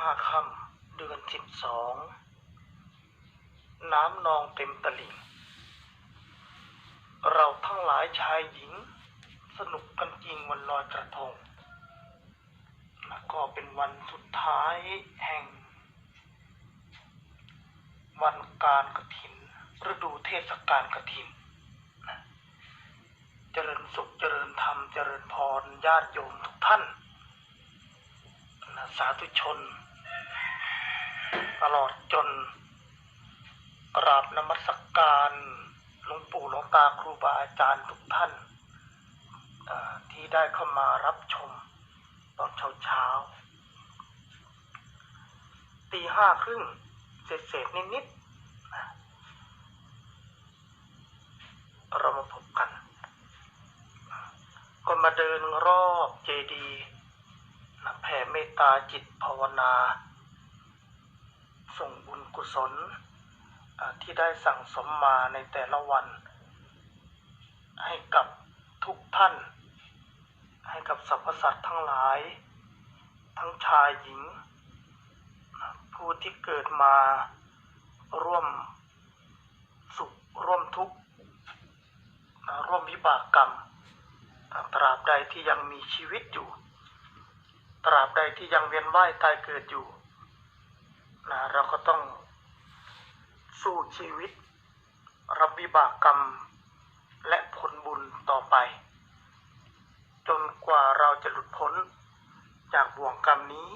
ห้าค่ำเดือนสิบสอง น้ำนองเต็มตลิ่ง เราทั้งหลายชายหญิง สนุกกันจริงวันลอยกระทง และก็เป็นวันสุดท้ายแห่ง วันการกระถิน ฤดูเทศกาลกระถิน เจริญสุขเจริญธรรม เจริญพรญาติโยมทุกท่านสาธุชน ตลอดจน กราบนมัสกการหลวงปู่หลวงตาครูบาอาจารย์ทุกท่านที่ได้เข้ามารับชมตอนเช้าเช้าตีห้าครึ่งเศษเศษนิดๆนะเรามาพบกัน ก็มาเดินรอบเจดีย์แผ่เมตตาจิตภาวนา ส่งบุญกุศลที่ได้สั่งสมมาในแต่ละวัน ให้กับทุกท่าน ให้กับสรรพสัตว์ทั้งหลาย ทั้งชายหญิง ผู้ที่เกิดมาร่วมสุขร่วมทุกข์ร่วมวิบากกรรม ตราบใดที่ยังมีชีวิตอยู่ ตราบใดที่ยังเวียนว่ายตายเกิดอยู่ นะเราก็ต้องสู้ชีวิต รับวิบากกรรม และผลบุญต่อไป จนกว่าเราจะหลุดพ้นจากบ่วงกรรมนี้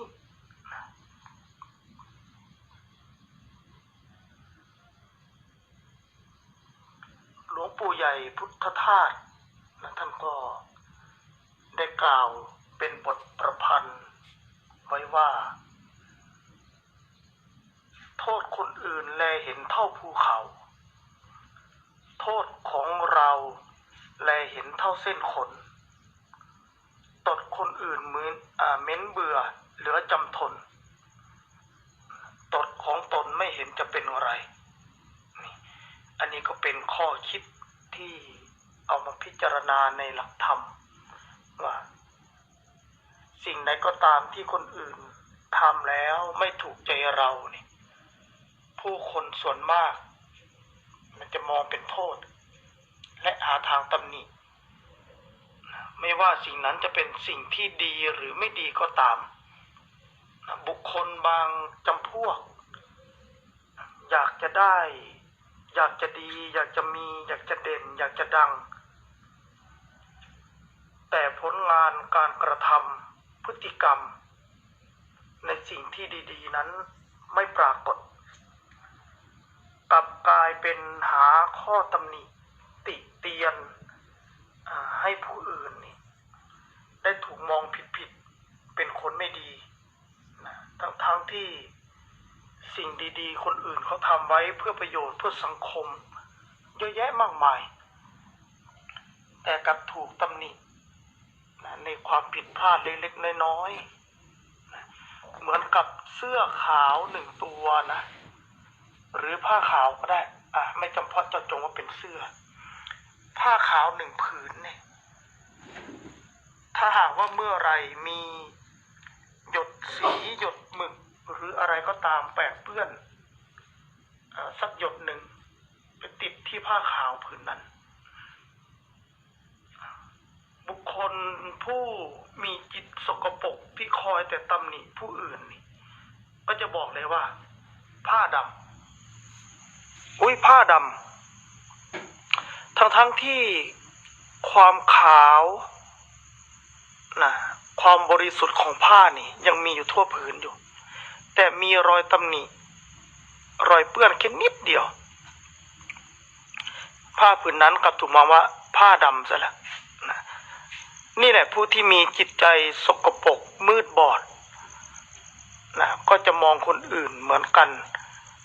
หลวงปู่ใหญ่พุทธทาสนะท่านก็ได้กล่าวเป็นบทประพันธ์ไว้ว่า โทษคน อื่นแลเห็นเท่าภูเขา โทษของเราแลเห็นเท่าเส้นขน ตดคนอื่นเหมือนอ่าเม้นเบื่อเหลือจำทน ตดของตนไม่เห็นจะเป็นอะไร อันนี้ก็เป็นข้อคิดที่เอามาพิจารณาในหลักธรรมว่าสิ่งใดก็ตามที่คนอื่นทำแล้วไม่ถูกใจเราเนี่ย ผู้คนส่วนมาก มันจะมองเป็นโทษ และหาทางตำหนิไม่ว่าสิ่งนั้นจะเป็นสิ่งที่ดีหรือไม่ดีก็ตาม บุคคลบางจำพวก อยากจะได้ อยากจะดี อยากจะมี อยากจะเด่น อยากจะดัง แต่ผลงานการกระทำพฤติกรรม ในสิ่งที่ดี ๆ นั้นไม่ปรากฏ กลายเป็นหาข้อตำหนิติเตียนให้ผู้อื่นนี่ได้ถูกมองผิดๆเป็นคนไม่ดีนะทั้งๆที่สิ่งดีๆ คนอื่นเขาทำไว้เพื่อประโยชน์เพื่อสังคม เยอะแยะมากมาย แต่กลับถูกตำหนินะในความผิดพลาดเล็กๆน้อยๆนะเหมือนกับเสื้อขาวหนึ่งตัวนะ หรือผ้าขาวก็ได้ อะ ไม่จำเพาะเจาะจงว่าเป็นเสื้อ ผ้าขาวหนึ่งผืนเนี่ย ถ้าหากว่าเมื่อไรมีหยดสีหยดหมึก หรืออะไรก็ตามแปะเปื้อนอาสักหยดหนึ่งไปติดที่ผ้าขาวผืนนั้น บุคคลผู้มีจิตสกปรกที่คอยแต่ตำหนิผู้อื่นนี่ก็จะบอกเลยว่า ผ้าดำ อุ้ยผ้าดำทั้งทั้งๆที่ความขาวนะความบริสุทธิ์ของผ้านี่ ยังมีอยู่ทั่วผืนอยู่ แต่มีรอยตำหนิรอยเปื้อนแค่นิดเดียว ผ้าผืนนั้นกลับถูกมองว่าผ้าดำซะแล้วนะนี่แหละผู้ที่มีจิตใจสกปรกมืดบอดนะก็จะมองคนอื่นเหมือนกัน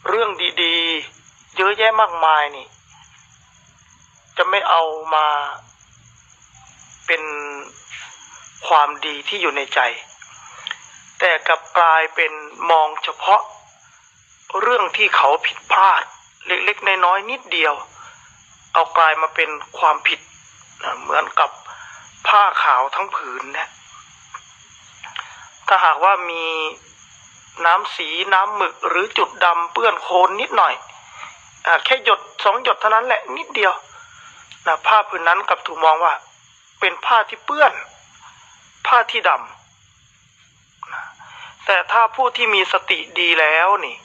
เรื่องดี ๆ เยอะแยะมากมายนี่ จะไม่เอามาเป็นความดีที่อยู่ในใจ แต่กลับกลายเป็นมองเฉพาะเรื่องที่เขาผิดพลาด เล็กๆน้อยๆนิดเดียว เอากลายมาเป็นความผิดเหมือนกับผ้าขาวทั้งผืนนะถ้าหากว่ามีน้ำสีน้ำหมึกหรือจุดดำเปื้อนโคลนนิดหน่อย แค่หยดสองหยดเท่านั้นแหละนิดเดียวนะผ้าผืนนั้นกลับถูกมองว่า เป็นผ้าที่เปื้อน ผ้าที่ดำแต่ถ้าผู้ที่มีสติดีแล้วนี่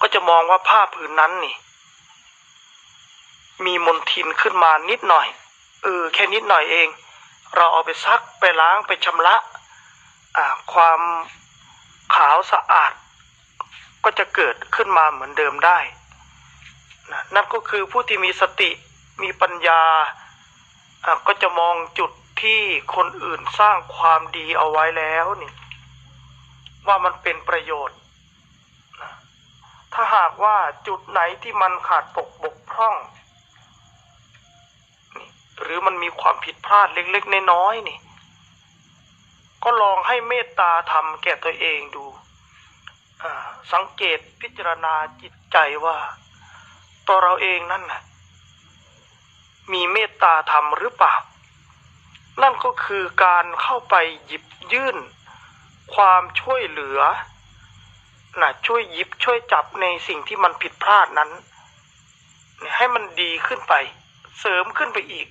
ก็จะมองว่าผ้าผืนนั้นนี่ มีมลทินขึ้นมานิดหน่อยเออแค่นิดหน่อยเอง เราเอาไปซักไปล้างไปชำระอ่าความขาวสะอาด ก็จะเกิดขึ้นมาเหมือนเดิมได้นะนั่นก็คือผู้ที่มีสติมีปัญญาก็จะมองจุดที่คนอื่นสร้างความดีเอาไว้แล้วนี่ ว่ามันเป็นประโยชน์นะถ้าหากว่าจุดไหนที่มันขาดตกบกพร่อง หรือมันมีความผิดพลาดเล็กๆน้อยๆนี่ ก็ลองให้เมตตาทำแก่ตัวเองดู สังเกตพิจารณาจิตใจว่า ตัวเราเองนั่นน่ะมีเมตตาธรรมหรือเปล่า นั่นก็คือการเข้าไปหยิบยื่น ความช่วยเหลือนะช่วยหยิบช่วยจับในสิ่งที่มันผิดพลาดนั้น ให้มันดีขึ้นไป เสริมขึ้นไปอีก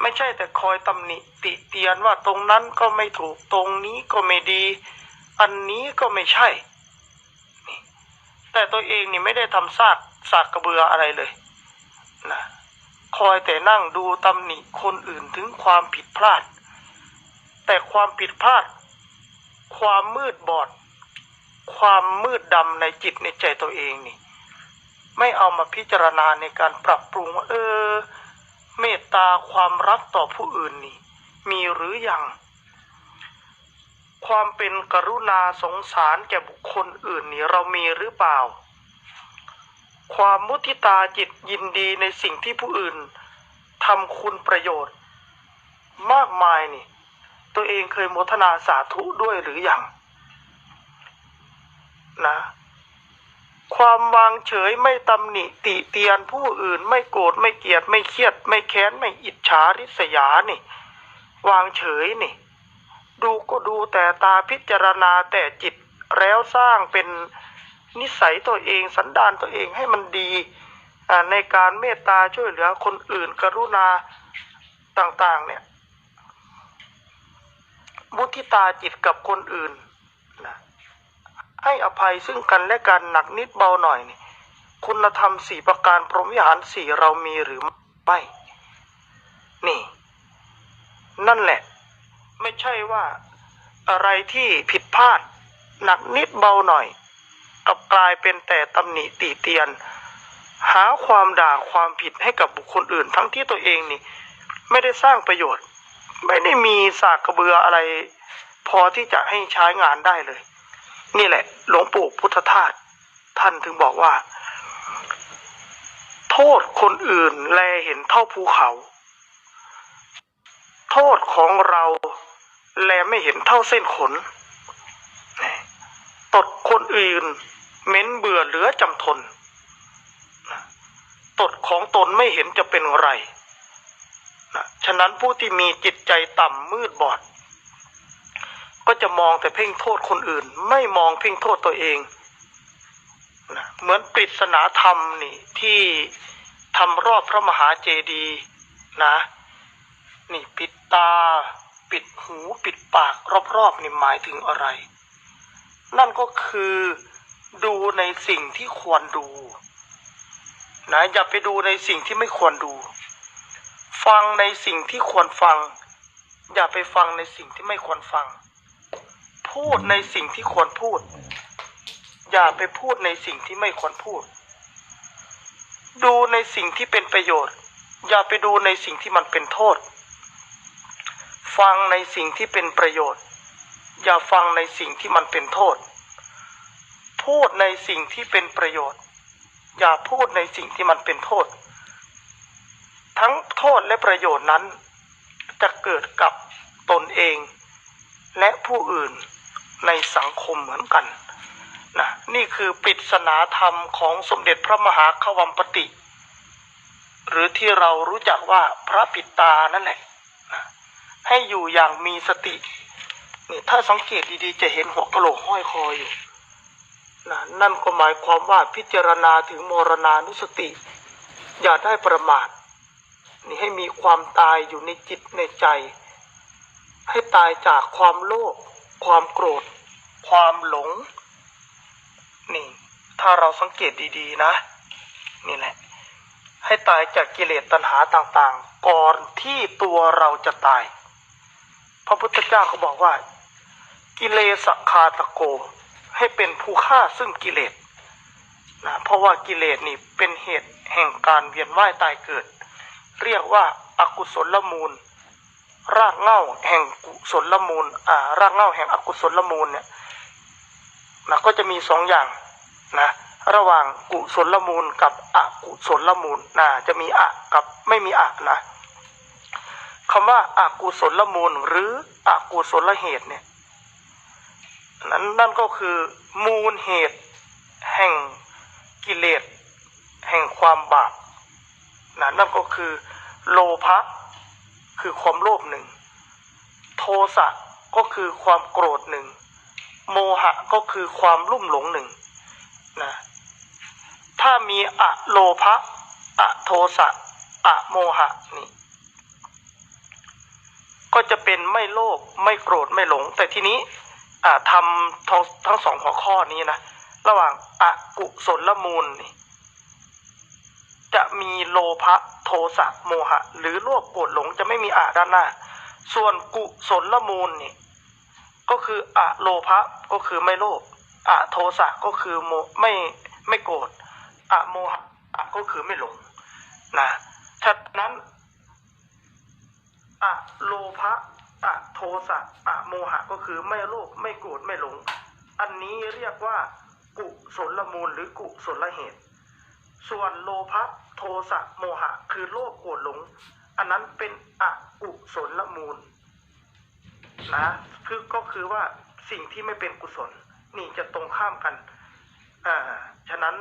ไม่ใช่แต่คอยตำหนิติเตียนว่าตรงนั้นก็ไม่ถูกตรงนี้ก็ไม่ดี อันนี้ก็ไม่ใช่ แต่ตัวเองนี่ไม่ได้ทำซากสากกระเบืออะไรเลยนะคอยแต่นั่งดูตำหนิคนอื่นถึงความผิดพลาด แต่ความผิดพลาด ความมืดบอด ความมืดดำในจิตในใจตัวเองนี่ ไม่เอามาพิจารณาในการปรับปรุงว่าเออ เมตตาความรักต่อผู้อื่นนี่ มีหรือยัง ความเป็นกรุณาสงสารแก่บุคคลอื่นนี่เรามีหรือเปล่า ความมุทิตาจิตยินดีในสิ่งที่ผู้อื่นทำคุณประโยชน์ มากมายนี่ ตัวเองเคยโมทนาสาธุด้วยหรือยังนะ ความวางเฉยไม่ตำหนิติเตียนผู้อื่นไม่โกรธไม่เกลียดไม่เครียด ไม่แค้นไม่อิจฉาริษยานี่ วางเฉยนี่ ดูก็ดูแต่ตาพิจารณาแต่จิตแล้วสร้างเป็นนิสัยตัวเองสันดานตัวเองให้มันดีในการเมตตาช่วยเหลือคนอื่นกรุณาต่างๆเนี่ยมุทิตาจิตกับคนอื่นนะให้อภัยซึ่งกันและกันหนักนิดเบาหน่อยนี่คุณธรรมสี่ประการพรหมวิหารสี่เรามีหรือไม่ นี่ นั่นแหละ ไม่ใช่ว่าอะไรที่ผิดพลาด หนักนิดเบาหน่อยกลับกลายเป็นแต่ตำหนิตีเตียน หาความด่าความผิดให้กับบุคคลอื่น ทั้งที่ตัวเองนี่ ไม่ได้สร้างประโยชน์ ไม่ได้มีสากกระเบืออะไร พอที่จะให้ใช้งานได้เลย นี่แหละ หลวงปู่พุทธทาสท่านถึงบอกว่า โทษคนอื่นแลเห็นเท่าภูเขา โทษของเรา แลไม่เห็นเท่าเส้นขน ตดคนอื่นเม้นเบื่อเหลือจำทน ตดของตนไม่เห็นจะเป็นไรนะฉะนั้นผู้ที่มีจิตใจต่ำมืดบอด ก็จะมองแต่เพ่งโทษคนอื่น ไม่มองเพ่งโทษตัวเองนะเหมือนปริศนาธรรมนี่ที่ทำรอบพระมหาเจดีย์นะ นี่ปิดตา ปิดหูปิดปากรอบๆนี่หมายถึงอะไร นั่นก็คือดูในสิ่งที่ควรดูนะอย่าไปดูในสิ่งที่ไม่ควรดู ฟังในสิ่งที่ควรฟัง อย่าไปฟังในสิ่งที่ไม่ควรฟัง พูดในสิ่งที่ควรพูด อย่าไปพูดในสิ่งที่ไม่ควรพูด ดูในสิ่งที่เป็นประโยชน์ อย่าไปดูในสิ่งที่มันเป็นโทษ ฟังในสิ่งที่เป็นประโยชน์ อย่าฟังในสิ่งที่มันเป็นโทษ พูดในสิ่งที่เป็นประโยชน์ อย่าพูดในสิ่งที่มันเป็นโทษ ทั้งโทษและประโยชน์นั้น จะเกิดกับตนเอง และผู้อื่นในสังคมเหมือนกันนะนี่คือปริศนาธรรมของสมเด็จพระมหาขวัมปติ หรือที่เรารู้จักว่าพระปิตานั่นแหละ ให้อยู่อย่างมีสตินี่ถ้าสังเกตดีๆ จะเห็นหัวกะโหลกห้อยคออยู่นะนั่นก็หมายความว่าพิจารณาถึงมรณานุสติ อย่าได้ประมาทนี่ให้มีความตายอยู่ในจิตในใจ ให้ตายจากความโลภความโกรธ ความหลง นี่ ถ้าเราสังเกตดีๆนะ นี่แหละ ให้ตายจากกิเลสตัณหาต่างๆ ก่อนที่ตัวเราจะตาย พระพุทธเจ้าก็บอกว่า กิเลสคาตะโก ให้เป็นผู้ฆ่าซึ่งกิเลสนะเพราะว่ากิเลสนี่เป็นเหตุแห่งการเวียนว่ายตายเกิด เรียกว่าอากุศลลมูล รากเง้าแห่งกุศลลมูลอ่ารากเง้าแห่งอกุศลลมูลเนี่ยนะก็จะมีสองอย่างนะระหว่างกุศลลมูลกับอกุศลมูลนะจะมีอะกับไม่มีอะนะ คำว่าอากุศลมูลหรืออกุศลเหตุเนี่ยนั้นนั่นก็คือมูลเหตุ แห่งกิเลส แห่งความบาปนะนั่นก็คือโลภะคือความโลภหนึ่ง โทสะก็คือความโกรธหนึ่ง โมหะก็คือความลุ่มหลงหนึ่งนะถ้ามีอะโลภะอะโทสะอะโมหะนี่ ก็จะเป็นไม่โลภไม่โกรธไม่หลง แต่ทีนี้ทำทั้งทั้งสองหัวข้อนี้นะระหว่างอกุศลมูลนี่จะมีโลภะโทสะโมหะ หรือโลภโกรธหลงจะไม่มีอะด้านหน้า ส่วนกุศลมูลนี่ก็คืออะโลภะก็คือไม่โลภอะโทสะก็คือโมไม่ไม่โกรธอะโมหะก็คือไม่หลงนะฉะนั้น อะโลภะอะโทสะอะโมหะก็คือไม่โลภไม่โกรธไม่หลง อันนี้เรียกว่า กุศลมูลหรือกุศลเหตุ ส่วนโลภะโทสะโมหะ คือโลภโกรธหลง อันนั้นเป็นอกุศลมูลนะคือก็คือว่าสิ่งที่ไม่เป็นกุศล นี่จะตรงข้ามกันอ่าฉะนั้น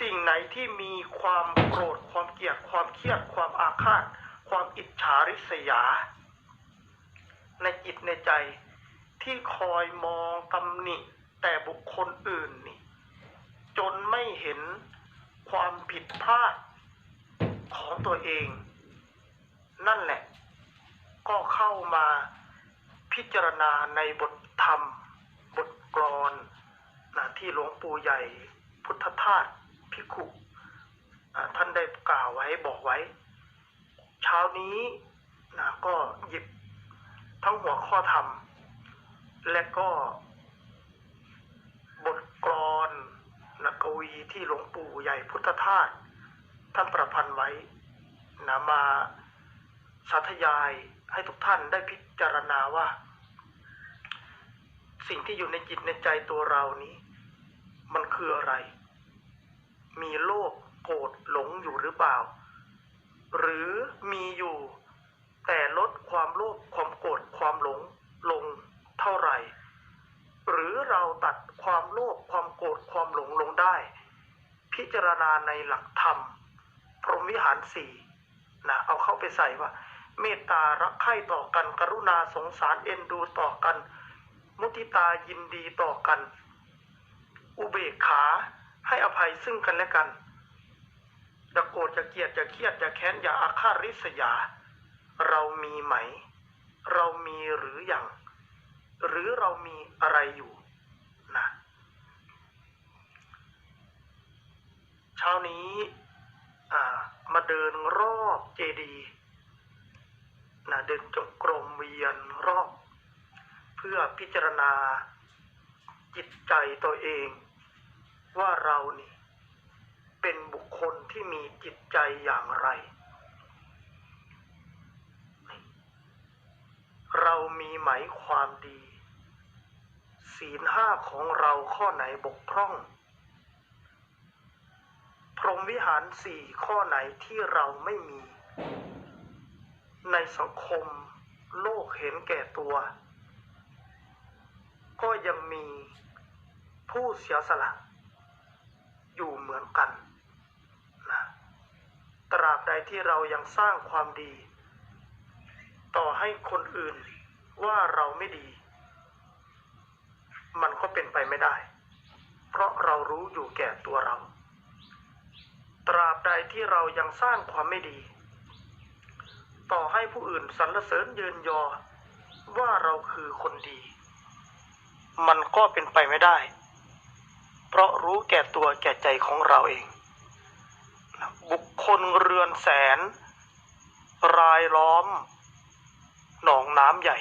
สิ่งไหนที่มีความโกรธความเกลียดความเครียดความอาฆาต ความอิจฉาริษยา ในจิตในใจที่คอยมองตำหนิแต่บุคคลอื่นนี่ จนไม่เห็นความผิดพลาดของตัวเอง นั่นแหละ ก็เข้ามาพิจารณาในบทธรรม บทกลอนนะที่หลวงปู่ใหญ่พุทธทาสพิกขุท่านได้กล่าวไว้บอกไว้ เช้านี้นะก็หยิบทั้งหัวข้อธรรม และก็บทกลอนนกวีที่หลวงปู่ใหญ่พุทธทาสท่านประพันธ์ไว้นะมาสาธยายให้ทุกท่านได้พิจารณาว่า สิ่งที่อยู่ในจิตในใจตัวเรานี้ มันคืออะไร มีโลภโกรธหลงอยู่หรือเปล่า หรือมีอยู่ แต่ลดความโลภความโกรธความหลงลงเท่าไหร่ หรือเราตัดความโลภความโกรธความหลงลงได้ พิจารณาในหลักธรรม พรหมวิหารสี่นะเอาเข้าไปใส่ว่า เมตตารักใคร่ต่อกัน กรุณาสงสารเอ็นดูต่อกัน มุทิตายินดีต่อกัน อุเบกขาให้อภัยซึ่งกันและกัน จะโกรธจะเกลียดจะเครียดจะแค้นอย่าอาฆาตริษยา เรามีไหม เรามีหรืออยัง หรือเรามีอะไรอยู่นะเช้านี้มาเดินรอบเจดีนะเดินจงกรมเวียนรอบ เพื่อพิจารณาจิตใจตัวเอง ว่าเรานี่ เป็นบุคคลที่มีจิตใจอย่างไร เรามีไหมความดี ศีลห้าของเราข้อไหนบกพร่อง พรหมวิหารสี่ข้อไหนที่เราไม่มี ในสังคมโลกเห็นแก่ตัว ก็ยังมีผู้เสียสละ อยู่เหมือนกัน ตราบใดที่เรายังสร้างความดี ต่อให้คนอื่นว่าเราไม่ดี มันก็เป็นไปไม่ได้ เพราะเรารู้อยู่แก่ตัวเรา ตราบใดที่เรายังสร้างความไม่ดี ต่อให้ผู้อื่นสรรเสริญเยินยอว่าเราคือคนดี มันก็เป็นไปไม่ได้ เพราะรู้แก่ตัวแก่ใจของเราเอง บุคคลเรือนแสน รายล้อม หนองน้ำใหญ่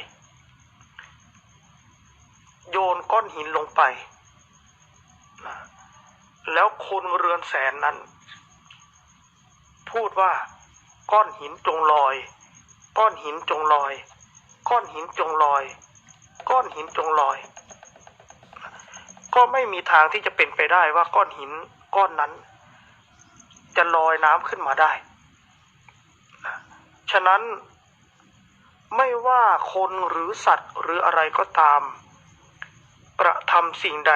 โยนก้อนหินลงไป แล้วคนเรือนแสนนั้น พูดว่า ก้อนหินจงลอย ก้อนหินจงลอย ก้อนหินจงลอย ก้อนหินจงลอย ก็ไม่มีทางที่จะเป็นไปได้ว่าก้อนหินก้อนนั้น จะลอยน้ำขึ้นมาได้ ฉะนั้นไม่ว่าคนหรือสัตว์หรืออะไรก็ตาม กระทำสิ่งใด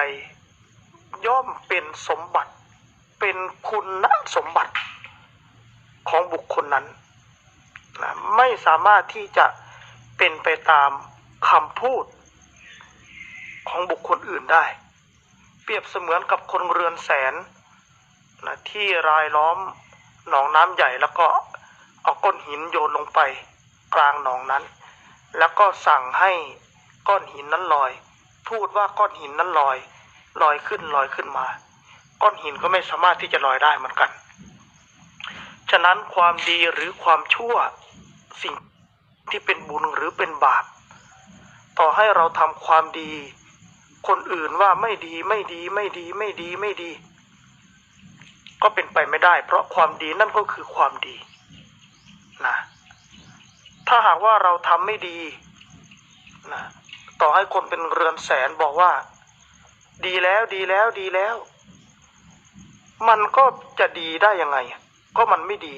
ย่อมเป็นสมบัติ เป็นคุณสมบัติของบุคคลนั้นนะไม่สามารถที่จะเป็นไปตามคำพูดของบุคคลอื่นได้ เปรียบเสมือนกับคนเรือนแสน นะที่รายล้อมหนองน้ำใหญ่แล้วก็เอาก้อนหินโยนลงไปกลางหนองนั้น แล้วก็สั่งให้ก้อนหินนั้นลอย พูดว่าก้อนหินนั้นลอย ลอยขึ้นลอยขึ้นมา ก้อนหินก็ไม่สามารถที่จะลอยได้เหมือนกัน ฉะนั้นความดีหรือความชั่วสิ่งที่เป็นบุญหรือเป็นบาป ต่อให้เราทำความดี คนอื่นว่าไม่ดีไม่ดีไม่ดีไม่ดีไม่ดี ก็เป็นไปไม่ได้ เพราะความดีนั่นก็คือความดีนะถ้าหากว่าเราทำไม่ดีนะต่อให้คนเป็นเรือนแสนบอกว่า ดีแล้วดีแล้วดีแล้ว มันก็จะดีได้ยังไง ก็มันไม่ดี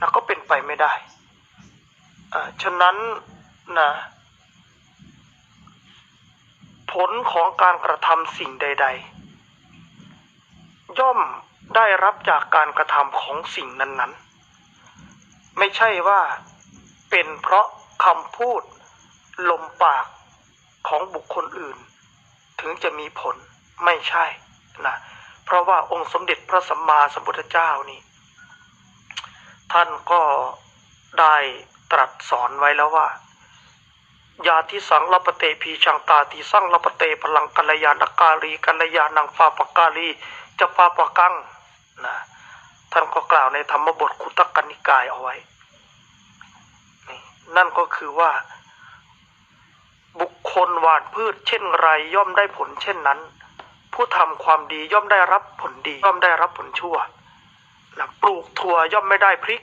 นะก็เป็นไปไม่ได้อ่าฉะนั้นนะผลของการกระทำสิ่งใด ๆ ย่อม ได้รับจากการกระทำของสิ่งนั้นๆ ไม่ใช่ว่าเป็นเพราะคำพูดลมปากของบุคคลอื่น ถึงจะมีผลไม่ใช่นะเพราะว่าองค์สมเด็จพระสัมมาสัมพุทธเจ้านี่ ท่านก็ได้ตรัสสอนไว้แล้วว่ายาที่สังลปเตพีชังตาติสังลปเตพลังกัลยาณกาลีกัลยาณังฟาปกาลีจะฟาปกัง นะท่านก็กล่าวในธรรมบทคุตกนิกายเอาไว้ นั่นก็คือว่า บุคคลหวานพืชเช่นไรย่อมได้ผลเช่นนั้น ผู้ทำความดีย่อมได้รับผลดีย่อมได้รับผลชั่วนะปลูกถั่วย่อมไม่ได้พริก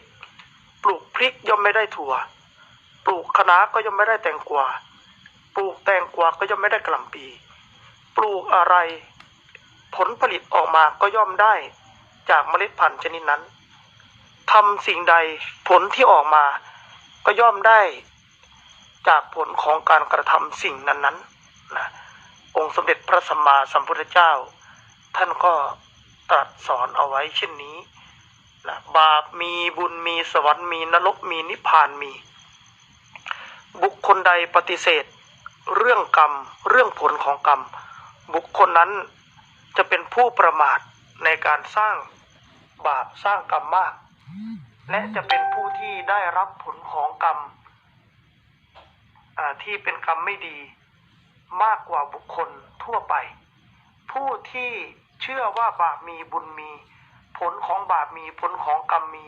ปลูกพริกย่อมไม่ได้ถั่ว ปลูกคะน้าก็ย่อมไม่ได้แตงกวา ปลูกแตงกวาก็ย่อมไม่ได้กระล่ำปี ปลูกอะไร ผลผลิตออกมาก็ย่อมได้ จากเมล็ดพันธุ์ชนิดนั้นทำสิ่งใดผลที่ออกมา ก็ย่อมได้จากผลของการกระทำสิ่งนั้นๆนะองค์สมเด็จพระสัมมาสัมพุทธเจ้า ท่านก็ตรัสสอนเอาไว้เช่นนี้นะบาปมีบุญมีสวรรค์มีนรกมีนิพพานมี บุคคลใดปฏิเสธ เรื่องกรรม เรื่องผลของกรรม บุคคลนั้นจะเป็นผู้ประมาทในการสร้าง บาปสร้างกรรมมาก และจะเป็นผู้ที่ได้รับผลของกรรมที่เป็นกรรมไม่ดีมากกว่าบุคคลทั่วไป ผู้ที่เชื่อว่าบาปมีบุญมี ผลของบาปมีผลของกรรมมี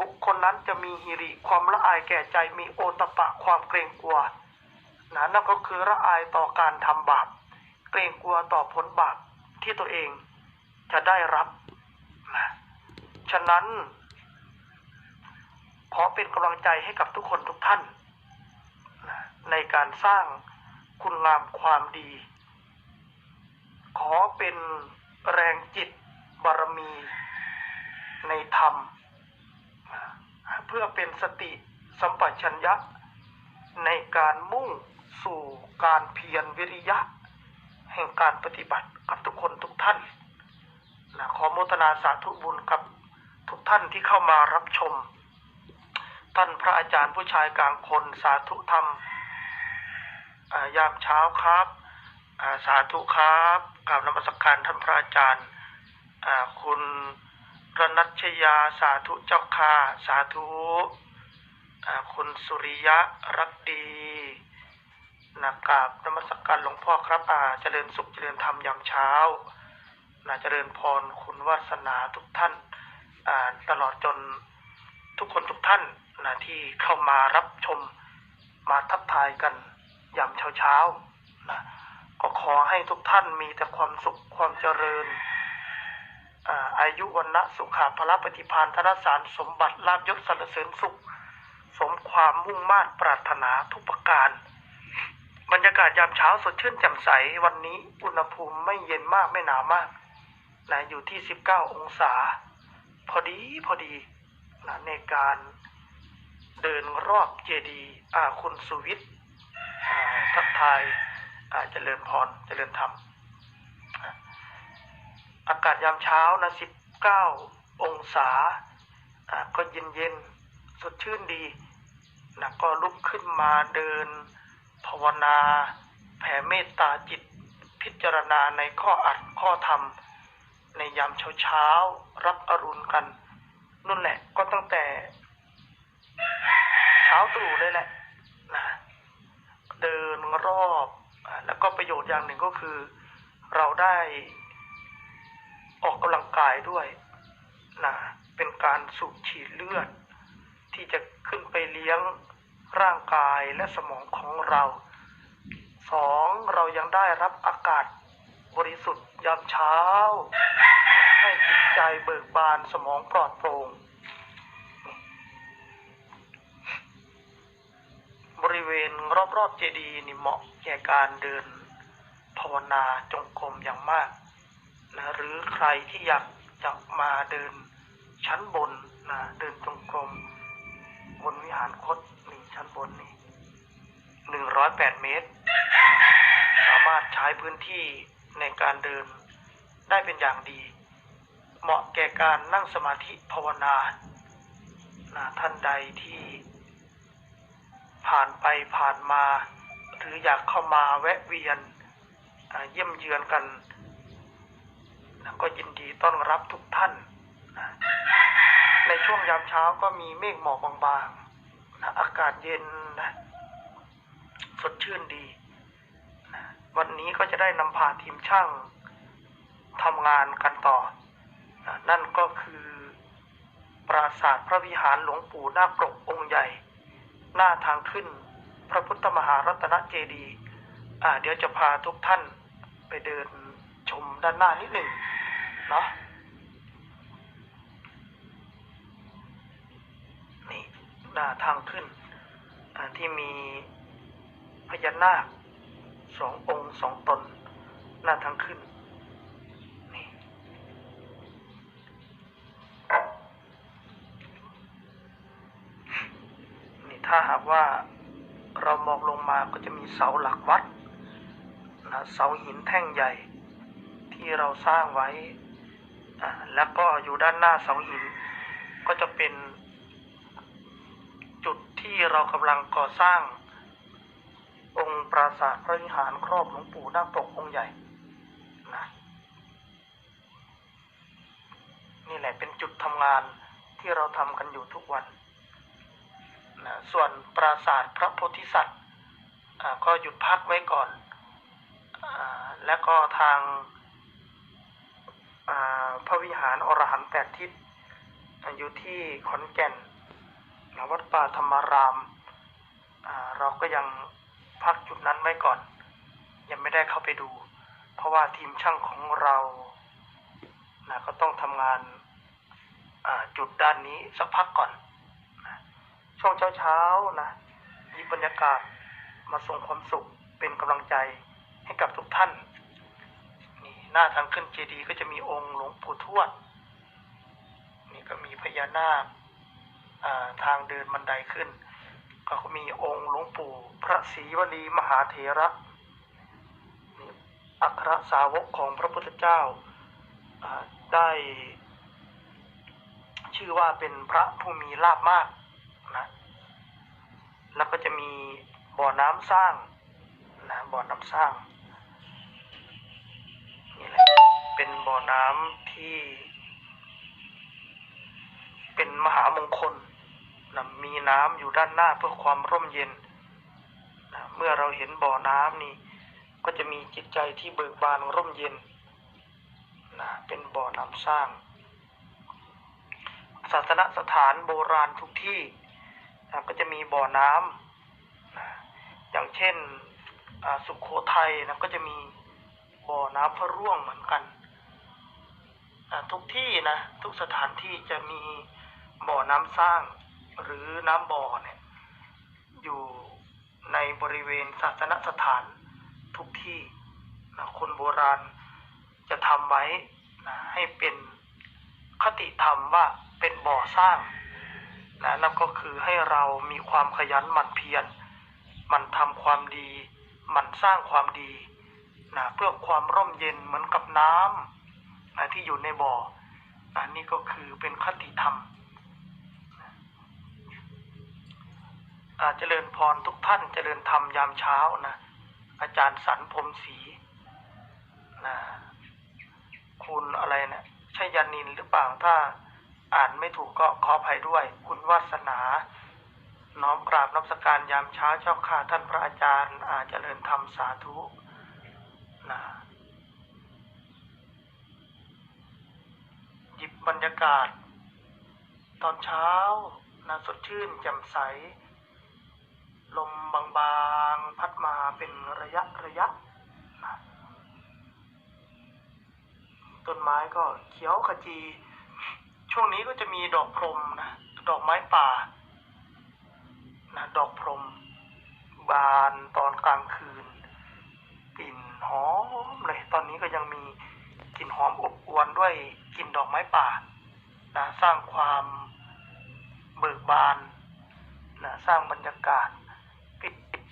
บุคคลนั้นจะมีฮิริความละอายแก่ใจมีโอตปะความเกรงกลัวนะนั่นก็คือละอายต่อการทำบาป เกรงกลัวต่อผลบาปที่ตัวเองจะได้รับ ฉะนั้น ขอเป็นกำลังใจให้กับทุกคนทุกท่าน ในการสร้างคุณงามความดี ขอเป็นแรงจิตบารมีในธรรม เพื่อเป็นสติสัมปชัญญะ ในการมุ่งสู่การเพียรวิริยะ แห่งการปฏิบัติกับทุกคนทุกท่านนะขอโมทนาสาธุบุญกับ ท่านที่เข้ามารับชม ท่านพระอาจารย์ผู้ชายกลางคนสาธุธรรมยามเช้าครับสาธุครับกราบนมัสการท่านพระอาจารย์คุณรนัชยาสาธุเจ้าค่ะสาธุคุณสุริยะรักดีนะกราบนมัสการหลวงพ่อครับอาเจริญสุขเจริญธรรมยามเช้านะเจริญพรคุณวาสนาทุกท่าน ตลอดจนทุกคนทุกท่านนะที่เข้ามารับชมมาทักทายกันยามเช้าๆนะก็ขอให้ทุกท่านมีแต่ความสุขความเจริญอายุวันนะสุขาภละปฏิพานธนสารสมบัติลาบยศสรรเสริญสุข สมความมุ่งมา่ปรารถนาทุกประการ บรรยากาศยามเช้าสดชื่นแจ่มใสวันนี้อุณหภูมิไม่เย็นมากไม่หนาวมากนะอยู่ที่ 19 องศา พอดีพอดีนะในการเดินรอบเจดีย์อ่าคุณสุวิทย์ทักทายอ่าเจริญพรเจริญธรรม อากาศยามเช้านะสิบเก้าองศาก็เย็นเย็นสดชื่นดีนะก็ลุกขึ้นมาเดินภาวนา แผ่เมตตาจิตพิจารณาในข้ออัดข้อธรรม ในยามเช้าเช้าๆรับอรุณกันนั่นแหละก็ตั้งแต่ เช้าตรู่เลยแหละนะเดินรอบ แล้วก็ประโยชน์อย่างหนึ่งก็คือ เราได้ออกกำลังกายด้วยนะเป็นการสูบฉีดเลือด ที่จะขึ้นไปเลี้ยงร่างกายและสมองของเราสองเรายังได้รับอากาศ บริสุทธิ์ยามเช้า ให้จิตใจเบิกบานสมองปลอดโปร่งบริเวณรอบๆเจดีย์นี่เหมาะแก่การเดิน ภาวนาจงกรมอย่างมากนะหรือใครที่อยากจะมาเดินชั้นบนนะเดินจงกรมบนวิหารคตนี่ชั้นบนนี่หนึ่งร้อยแปดเมตร สามารถใช้พื้นที่ ในการเดินได้เป็นอย่างดี เหมาะแก่การนั่งสมาธิภาวนานะท่านใดที่ผ่านไปผ่านมา หรืออยากเข้ามาแวะเวียนเยี่ยมเยือนกันนะก็ยินดีต้อนรับทุกท่านนะในช่วงยามเช้าก็มีเมฆหมอกบางๆนะอากาศเย็นนะสดชื่นดี วันนี้ก็จะได้นำพาทีมช่างทำงานกันต่อ นั่นก็คือปราสาทพระวิหารหลวงปู่นาคปรกองค์ใหญ่ หน้าทางขึ้นพระพุทธมหารัตนเจดีย์เดี๋ยวจะพาทุกท่านไปเดินชมด้านหน้านิดหนึ่งเนาะนี่หน้าทางขึ้นที่มีพญานาค สององค์สองตนหน้าทางขึ้นนี่นี่ถ้าหากว่าเรามองลงมาก็จะมีเสาหลักวัดนะเสาหินแท่งใหญ่ ที่เราสร้างไว้อ่าแล้วก็อยู่ด้านหน้าเสาหิน ก็จะเป็นจุดที่เรากำลังก่อสร้าง องค์ปราสาทพระวิหารครอบหลวงปู่นาคปกองค์ใหญ่นะนี่แหละเป็นจุดทำงานที่เราทำกันอยู่ทุกวันนะส่วนปราสาทพระโพธิสัตว์ก็หยุดพักไว้ก่อนอแล้วก็ทางพระวิหารอรหันต์แปดทิศอยู่ที่ขอนแก่นนวัดป่าธรรมาราม เราก็ยัง พักจุดนั้นไว้ก่อน ยังไม่ได้เข้าไปดู เพราะว่าทีมช่างของเรานะก็ต้องทำงานจุดด้านนี้สักพักก่อนช่วงเช้าๆนะมีบรรยากาศมาส่งความสุขเป็นกำลังใจให้กับทุกท่านนี่หน้าทางขึ้นเจดีย์ก็จะมีองค์หลวงปู่ทวดนี่ก็มีพญานาคทางเดินบันไดขึ้น ก็มีองค์หลวงปู่ พระศรีวลีมหาเถระอัครสาวกของพระพุทธเจ้าอ่าได้ชื่อว่าเป็นพระผู้มีลาภมากนะแล้วก็จะมีบ่อน้ำสร้างนะบ่อน้ำสร้างนี่แหละเป็นบ่อน้ำที่ เป็นมหามงคล นะมีน้ำอยู่ด้านหน้าเพื่อความร่มเย็นนะเมื่อเราเห็นบ่อน้ำนี่ก็จะมีจิตใจที่เบิกบานร่มเย็นนะเป็นบ่อน้ำสร้างศาสนสถานโบราณทุกที่นะก็จะมีบ่อน้ำนะอย่างเช่นสุขโขทัยนะก็จะมีบ่อน้ำพระร่วงเหมือนกันนะทุกที่นะทุกสถานที่จะมีบ่อน้ำสร้าง หรือน้ำบ่อเนี่ยอยู่ในบริเวณศาสนสถานทุกที่นะคนโบราณจะทำไว้นะให้เป็นคติธรรมว่าเป็นบ่อสร้างนะนั่นก็คือให้เรามีความขยันหมั่นเพียรหมันทำความดีหมันสร้างความดีนะเพื่อความร่มเย็นเหมือนกับน้ำนะที่อยู่ในบ่อนะนี่ก็คือเป็นคติธรรม อา เจริญพรทุกท่านเจริญธรรมยามเช้านะอาจารย์สันพรมศรีนะคุณอะไรนะใช่ยานินหรือเปล่าถ้าอ่านไม่ถูกก็ขออภัยด้วย คุณวาสนา น้อมกราบน้อมสกการยามเช้าเจ้าค่ะท่านพระอาจารย์อาจเจริญธรรมสาธุนะหยิบบรรยากาศ ตอนเช้านะสดชื่นแจ่มใส ลมบางๆ พัดมาเป็นระยะระยะนะต้นไม้ก็เขียวขจี ช่วงนี้ก็จะมีดอกพรมนะ ดอกไม้ป่านะดอกพรม บานตอนกลางคืนกลิ่นหอมเลย ตอนนี้ก็ยังมีกลิ่นหอมอบอวลด้วยกลิ่นดอกไม้ป่านะสร้างความเบิกบานนะสร้างบรรยากาศ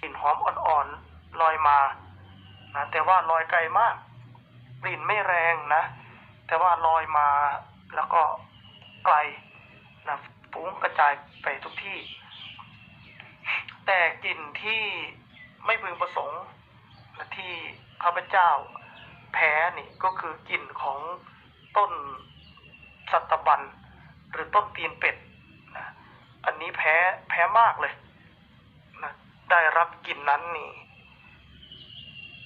กลิ่นหอมอ่อนๆลอยมานะแต่ว่าลอยไกลมากกลิ่นไม่แรงนะ แต่ว่าลอยมาแล้วก็ไกลนะฟุ้งกระจายไปทุกที่ แต่กลิ่นที่ไม่พึงประสงค์นะที่ข้าพเจ้าแพ้นี่ก็คือกลิ่นของต้นสัตบันหรือต้นตีนเป็ดนะอันนี้แพ้แพ้มากเลย ได้รับกลิ่นนั้นนี่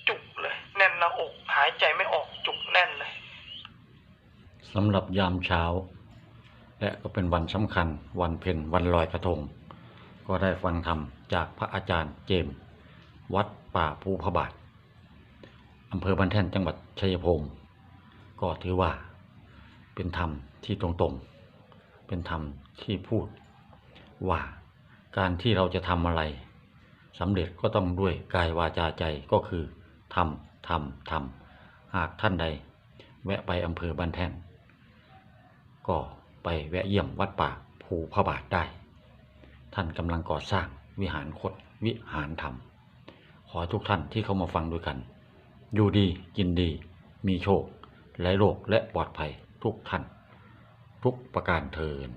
จุกเลย แน่นหน้าอก หายใจไม่ออกจุกแน่นเลยสำหรับยามเช้า และก็เป็นวันสำคัญ วันเพ็ญวันลอยกระทง ก็ได้ฟังธรรมจากพระอาจารย์เจมส์วัดป่าภูพระบาทอำเภอบันแท่นจังหวัดชัยภูมิก็ถือว่าเป็นธรรมที่ตรงๆ เป็นธรรมที่พูดว่าการที่เราจะทำอะไร สำเร็จก็ต้องด้วยกายวาจาใจก็คือทำทำทำหากท่านใด แวะไปอำเภอบ้านแท่นก็ไปแวะเยี่ยมวัดป่าภูพระบาทได้ ท่านกำลังก่อสร้างวิหารคดวิหารธรรม ขอทุกท่านที่เข้ามาฟังด้วยกัน อยู่ดีกินดี มีโชคไร้โรคและปลอดภัยทุกท่าน ทุกประการเทิน